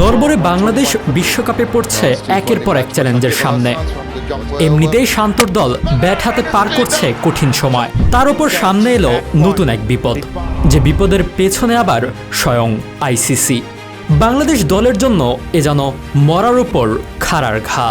নরবরে বাংলাদেশ বিশ্বকাপে পড়ছে একের পর এক চ্যালেঞ্জের সামনে। এমনিতেই শান্তর দল ব্যাট হাতে পার করছে কঠিন সময়। তার উপর সামনে এলো নতুন এক বিপদ, যে বিপদের পেছনে আবার স্বয়ং আইসিসি বাংলাদেশ দলের জন্য এ যেন মরার উপর খাড়ার ঘা।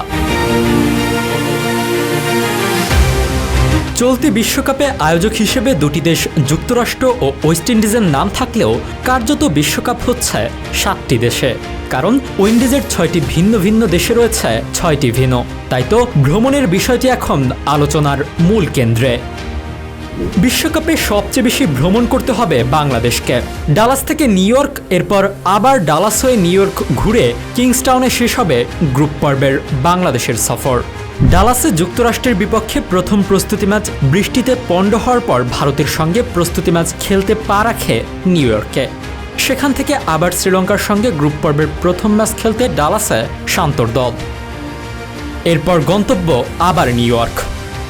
চলতি বিশ্বকাপে আয়োজক হিসেবে দুটি দেশ যুক্তরাষ্ট্র ও ওয়েস্ট ইন্ডিজের নাম থাকলেও কার্যত বিশ্বকাপ হচ্ছে সাতটি দেশে। কারণ উইন্ডিজের ছয়টি ভিন্ন ভিন্ন দেশে রয়েছে ছয়টি ভিন্ন। তাই তো ভ্রমণের বিষয়টি এখন আলোচনার মূল কেন্দ্রে। বিশ্বকাপে সবচেয়ে বেশি ভ্রমণ করতে হবে বাংলাদেশকে। ডালাস থেকে নিউ ইয়র্ক, এরপর আবার ডালাস হয়ে নিউ ইয়র্ক ঘুরে কিংসটাউনে শেষ হবে গ্রুপ পর্বের বাংলাদেশের সফর। ডালাসে যুক্তরাষ্ট্রের বিপক্ষে প্রথম প্রস্তুতি ম্যাচ বৃষ্টিতে পণ্ড হওয়ার পর ভারতের সঙ্গে প্রস্তুতি ম্যাচ খেলতে পা রাখে নিউ ইয়র্কে। সেখান থেকে আবার শ্রীলঙ্কার সঙ্গে গ্রুপ পর্বের প্রথম ম্যাচ খেলতে ডালাসে শান্তর দল। এরপর গন্তব্য আবার নিউ ইয়র্ক।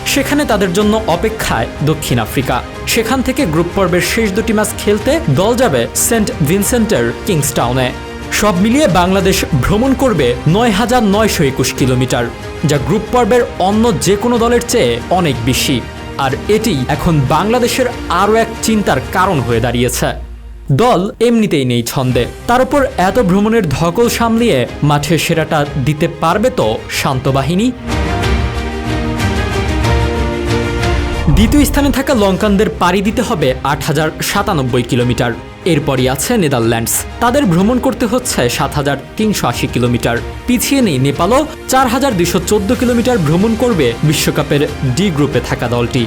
সেখানে তাদের জন্য অপেক্ষায় দক্ষিণ আফ্রিকা। সেখান থেকে গ্রুপ পর্বের শেষ দুটি ম্যাচ খেলতে দল যাবে সেন্ট ভিনসেন্টের কিংসটাউনে সব মিলিয়ে বাংলাদেশ ভ্রমণ করবে নয় হাজার নয়শো একুশ কিলোমিটার, যা গ্রুপ পর্বের অন্য যে কোনো দলের চেয়ে অনেক বেশি। আর এটি এখন বাংলাদেশের আরও এক চিন্তার কারণ হয়ে দাঁড়িয়েছে। দল এমনিতেই নেই ছন্দে। তার উপর এত ভ্রমণের ধকল সামলিয়ে মাঠে সেরাটা দিতে পারবে তো শান্ত বাহিনী? দ্বিতীয় স্থানে থাকা লঙ্কানদের পাড়ি দিতে হবে আট হাজার সাতানব্বই কিলোমিটার। এরপরই আছে নেদারল্যান্ডস। তাদের ভ্রমণ করতে হচ্ছে সাত হাজার তিনশো আশি কিলোমিটার। পিছিয়ে নেই নেপালও চার হাজার দুশো চোদ্দ কিলোমিটার ভ্রমণ করবে বিশ্বকাপের ডি গ্রুপে থাকা দলটি।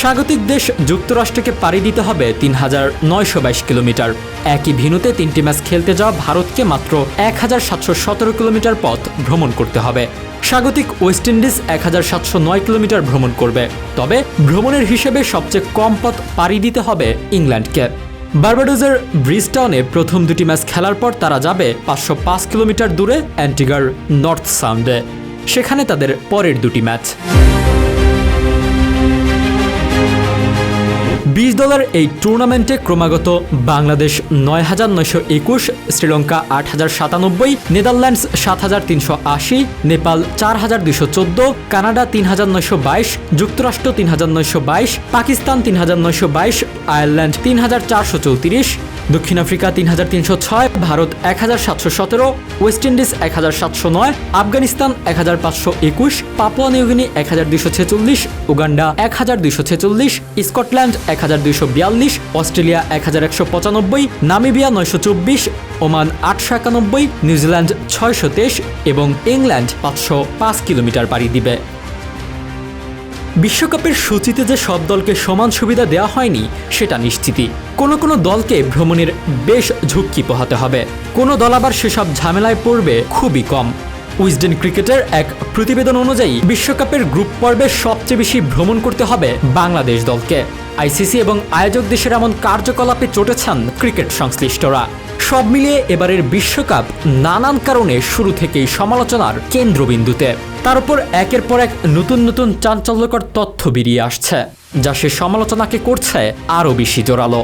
স্বাগতিক দেশ যুক্তরাষ্ট্রকে পাড়ি দিতে হবে তিন হাজার নয়শো বাইশ কিলোমিটার। একই ভিনুতে তিনটি ম্যাচ খেলতে যাওয়া ভারতকে মাত্র এক হাজার সাতশো সতেরো কিলোমিটার পথ ভ্রমণ করতে হবে। স্বাগতিক ওয়েস্ট ইন্ডিজ এক হাজার সাতশো নয় কিলোমিটার ভ্রমণ করবে। তবে ভ্রমণের হিসেবে সবচেয়ে কম পথ পাড়ি দিতে হবে ইংল্যান্ডকে। বার্বাডোজের ব্রিজটাউনে প্রথম দুটি ম্যাচ খেলার পর তারা যাবে পাঁচশো পাঁচ কিলোমিটার দূরে অ্যান্টিগার নর্থ সাউন্ডে। সেখানে তাদের পরের দুটি ম্যাচ। বিশ দলের এই টুর্নামেন্টে ক্রমাগত বাংলাদেশ নয় হাজার নয়শো একুশ, শ্রীলঙ্কা আট হাজার সাতানব্বই, নেদারল্যান্ডস সাত হাজার তিনশো আশি, নেপাল চার হাজার দুশো চোদ্দ, কানাডা তিন হাজার নয়শো বাইশ, যুক্তরাষ্ট্র তিন হাজার নয়শো বাইশ, পাকিস্তান তিন হাজার নয়শো বাইশ, আয়ারল্যান্ড তিন হাজার চারশো চৌত্রিশ, দক্ষিণ আফ্রিকা তিন হাজার তিনশো ছয়, ভারত এক হাজার সাতশো সতেরো, ওয়েস্ট ইন্ডিজ এক হাজার সাতশো নয়, আফগানিস্তান এক হাজার পাঁচশো একুশ, পাপুয়া নিউগিনি এক হাজার দুশো ছেচল্লিশ, উগান্ডা এক হাজার দুশো ছেচল্লিশ, স্কটল্যান্ড এক হাজার দুইশো বিয়াল্লিশ, অস্ট্রেলিয়া এক হাজার একশো পঁচানব্বই, নামিবিয়া নয়শো চব্বিশ, ওমান আটশো একানব্বই, নিউজিল্যান্ড ছয়শো তেইশ এবং ইংল্যান্ড পাঁচশো পাঁচ কিলোমিটার পাড়ি দিবে। বিশ্বকাপের সূচিতে যে সব দলকে সমান সুবিধা দেওয়া হয়নি, সেটা নিশ্চিতই। কোনো কোনো দলকে ভ্রমণের বেশ ঝুঁকি পোহাতে হবে। কোনো দল আবার সেসব ঝামেলায় পড়বে খুবই কম। উইজডেন ক্রিকেটের এক প্রতিবেদন অনুযায়ী, বিশ্বকাপের গ্রুপ পর্বে সবচেয়ে বেশি ভ্রমণ করতে হবে বাংলাদেশ দলকে। আইসিসি এবং আয়োজক দেশের এমন কার্যকলাপে চটেছেন ক্রিকেট সংশ্লিষ্টরা। সব মিলিয়ে এবারের বিশ্বকাপ নানান কারণে শুরু থেকেই সমালোচনার কেন্দ্রবিন্দুতে। তার উপর একের পর এক নতুন নতুন চাঞ্চল্যকর তথ্য বেরিয়ে আসছে, যা সে সমালোচনাকে করছে আরও বেশি জোরালো।